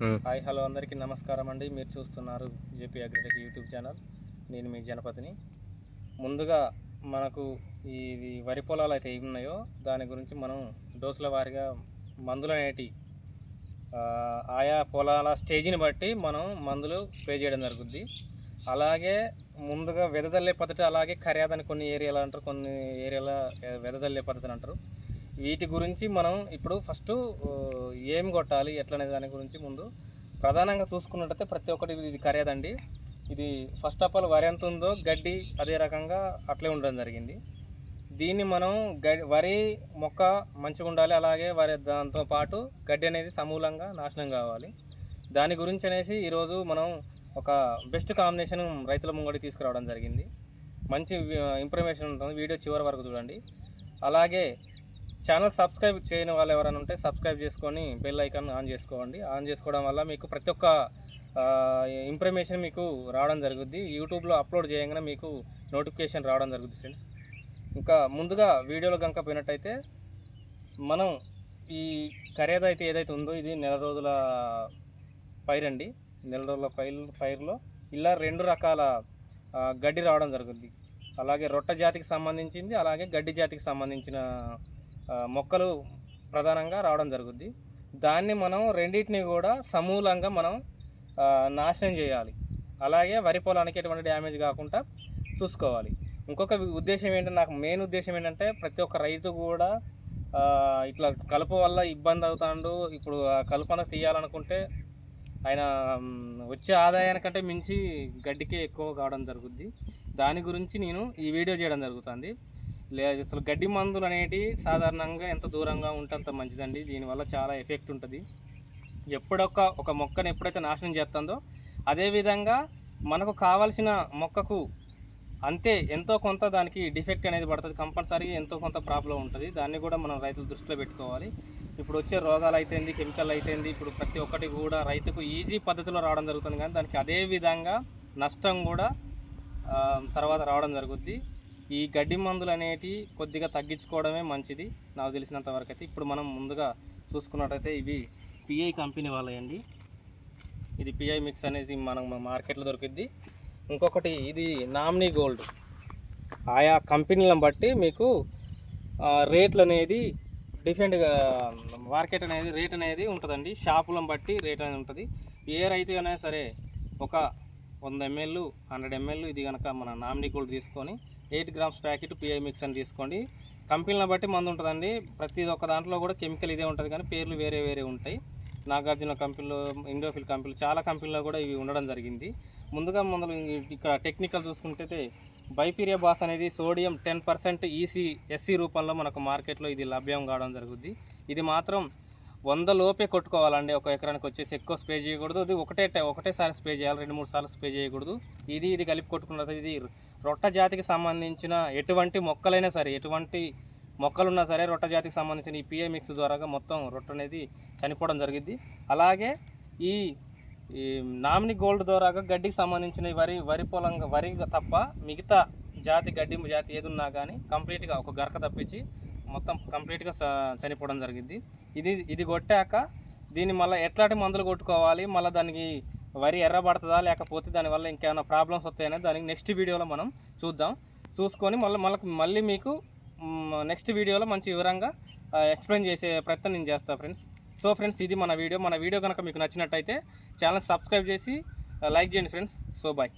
Hi hello అందరికీ నమస్కారం అండి. మీరు చూస్తున్నారు జేపీ అగ్రిటెక్ యూట్యూబ్ ఛానల్. నేను మీ జనపతిని. ముందుగా మనకు ఇది వరి పొలాలు అయితే ఏమున్నాయో దాని గురించి మనం డోసుల వారిగా మందులు అనేటి ఆయా పొలాల స్టేజ్ని బట్టి మనం మందులు స్ప్రే చేయడం జరుగుద్ది. అలాగే ముందుగా వెదజల్లే పద్ధతి అలాగే ఖర్యాదని కొన్ని ఏరియాలు అంటారు కొన్ని ఏరియాల వెదజల్లే పద్ధతి అంటారు. వీటి గురించి మనం ఇప్పుడు ఫస్ట్ ఏం కొట్టాలి ఎట్లనే దాని గురించి ముందు ప్రధానంగా చూసుకున్నట్టయితే ప్రతి ఒక్కటి ఇది కరేదండి. ఇది ఫస్ట్ ఆఫ్ ఆల్ వరి ఎంత ఉందో గడ్డి అదే రకంగా అట్లే ఉండడం జరిగింది. దీన్ని మనం గడ్డి వరి మొక్క మంచిగా ఉండాలి అలాగే వరి దాంతో పాటు గడ్డి అనేది సమూలంగా నాశనం కావాలి. దాని గురించి అనేసి ఈరోజు మనం ఒక బెస్ట్ కాంబినేషన్ రైతుల ముంగడి తీసుకురావడం జరిగింది. మంచి ఇన్ఫర్మేషన్ ఉంటుంది వీడియో చివరి వరకు చూడండి. అలాగే ఛానల్ సబ్స్క్రైబ్ చేయని వాళ్ళు ఎవరైనా ఉంటే సబ్స్క్రైబ్ చేసుకొని బెల్ ఐకాన్ ఆన్ చేసుకోండి. ఆన్ చేసుకోవడం వల్ల మీకు ప్రతి ఒక్క ఇన్ఫర్మేషన్ మీకు రావడం జరుగుద్ది. యూట్యూబ్లో అప్లోడ్ చేయగానే మీకు నోటిఫికేషన్ రావడం జరుగుద్ది ఫ్రెండ్స్. ఇంకా ముందుగా వీడియోలో కనుక పోయినట్టయితే మనం ఈ ఖరీదు అయితే ఏదైతే ఉందో ఇది నెల రోజుల పైర్ అండి. నెల రోజుల పైర్ పైరులో ఇలా రెండు రకాల గడ్డి రావడం జరుగుద్ది. అలాగే రొట్ట జాతికి సంబంధించింది అలాగే గడ్డి జాతికి సంబంధించిన మొక్కలు ప్రధానంగా రావడం జరుగుద్ది. దాన్ని మనం రెండింటిని కూడా సమూలంగా మనం నాశనం చేయాలి. అలాగే వరి పొలానికి ఎటువంటి డ్యామేజ్ కాకుండా చూసుకోవాలి. ఇంకొక ఉద్దేశం ఏంటంటే నాకు మెయిన్ ఉద్దేశం ఏంటంటే ప్రతి ఒక్క రైతు కూడా ఇట్లా కలుపు వల్ల ఇబ్బంది అవుతాడు. ఇప్పుడు ఆ కలుపు తీయాలనుకుంటే ఆయన వచ్చే ఆదాయానికంటే మించి గడ్డికే ఎక్కువ కావడం జరుగుద్ది. దాని గురించి నేను ఈ వీడియో చేయడం జరుగుతుంది. లేదు అసలు గడ్డి మందులు అనేటివి సాధారణంగా ఎంత దూరంగా ఉంటే అంత మంచిదండి. దీనివల్ల చాలా ఎఫెక్ట్ ఉంటుంది. ఎప్పుడొక్క ఒక మొక్కను ఎప్పుడైతే నాశనం చేస్తుందో అదేవిధంగా మనకు కావలసిన మొక్కకు అంతే ఎంతో కొంత దానికి డిఫెక్ట్ అనేది పడుతుంది. కంపల్సరీ ఎంతో కొంత ప్రాబ్లం ఉంటుంది. దాన్ని కూడా మనం రైతులు దృష్టిలో పెట్టుకోవాలి. ఇప్పుడు వచ్చే రోగాలు అయితేంది కెమికల్ అయితేంది ఇప్పుడు ప్రతి ఒక్కటి కూడా రైతుకు ఈజీ పద్ధతిలో రావడం జరుగుతుంది. కానీ దానికి అదే విధంగా నష్టం కూడా తర్వాత రావడం జరుగుద్ది. ఈ గడ్డి మందులు అనేటివి కొద్దిగా తగ్గించుకోవడమే మంచిది. నాకు తెలిసినంత వరకు అయితే ఇప్పుడు మనం ముందుగా చూసుకున్నట్టయితే ఇవి పిఐ కంపెనీ వాళ్ళయండి. ఇది పిఐ మిక్స్ అనేది మనం మార్కెట్లో దొరికిద్ది. ఇంకొకటి ఇది నామినీ గోల్డ్. ఆయా కంపెనీలను బట్టి మీకు రేట్లు అనేది డిఫరెంట్గా మార్కెట్ అనేది రేట్ అనేది ఉంటుందండి. షాపులను బట్టి రేట్ అనేది ఉంటుంది. ఏ రైతు అయినా సరే ఒక వంద ఎంఎల్ హండ్రెడ్ ఎంఎల్ ఇది కనుక మన నామినీ గోల్డ్ తీసుకొని eight grams packet PI mix అని తీసుకోండి. కంపెనీలను బట్టి మందు ఉంటుందండి. ప్రతి ఒక్క దాంట్లో కూడా కెమికల్ ఇదే ఉంటుంది కానీ పేర్లు వేరే వేరే ఉంటాయి. నాగార్జున కంపెనీలో ఇండోఫిల్ కంపెనీలు చాలా కంపెనీలో కూడా ఇవి ఉండడం జరిగింది. ముందుగా మొదలు ఇక్కడ టెక్నికల్ చూసుకుంటే బైపీరియా బాస్ అనేది sodium ten percent EC SC రూపంలో మనకు మార్కెట్లో ఇది లభ్యం కావడం జరుగుద్ది. ఇది మాత్రం వంద లోపే కొట్టుకోవాలండి. ఒక ఎకరానికి వచ్చేసి ఎక్కువ స్ప్రే చేయకూడదు. అది ఒకటే టై- ఒకటేసారి స్ప్రే చేయాలి. రెండు మూడు సార్లు స్ప్రే చేయకూడదు. ఇది ఇది కలిపి కొట్టుకున్నది ఇది రొట్ట జాతికి సంబంధించిన ఎటువంటి మొక్కలైనా సరే ఎటువంటి మొక్కలున్నా సరే రొట్ట జాతికి సంబంధించిన ఈ పిఏ మిక్స్ ద్వారా మొత్తం రొట్ట అనేది చనిపోవడం జరిగింది అలాగే ఈ ఈ నామిని గోల్డ్ ద్వారా గడ్డికి సంబంధించిన ఈ వరి వరి పొలం వరి తప్ప మిగతా జాతి గడ్డి జాతి ఏదున్నా కానీ కంప్లీట్గా ఒక గరక తప్పించి మొత్తం కంప్లీట్గా చనిపోవడం జరిగింది. ఇది ఇది కొట్టాక దీన్ని మళ్ళీ ఎట్లాంటి మందులు కొట్టుకోవాలి? మళ్ళీ దానికి వరి ఎర్రబడుతుందా? లేకపోతే దానివల్ల ఇంకేమైనా ప్రాబ్లమ్స్ వస్తాయనే దానికి నెక్స్ట్ వీడియోలో మనం చూద్దాం. చూసుకొని మళ్ళీ మళ్ళీ మళ్ళీ మీకు నెక్స్ట్ వీడియోలో మంచి వివరంగా ఎక్స్ప్లెయిన్ చేసే ప్రయత్నం నేను చేస్తాను ఫ్రెండ్స్. సో ఫ్రెండ్స్ ఇది మన వీడియో. మన వీడియో కనుక మీకు నచ్చినట్టయితే ఛానల్ సబ్స్క్రైబ్ చేసి లైక్ చేయండి ఫ్రెండ్స్. So bye.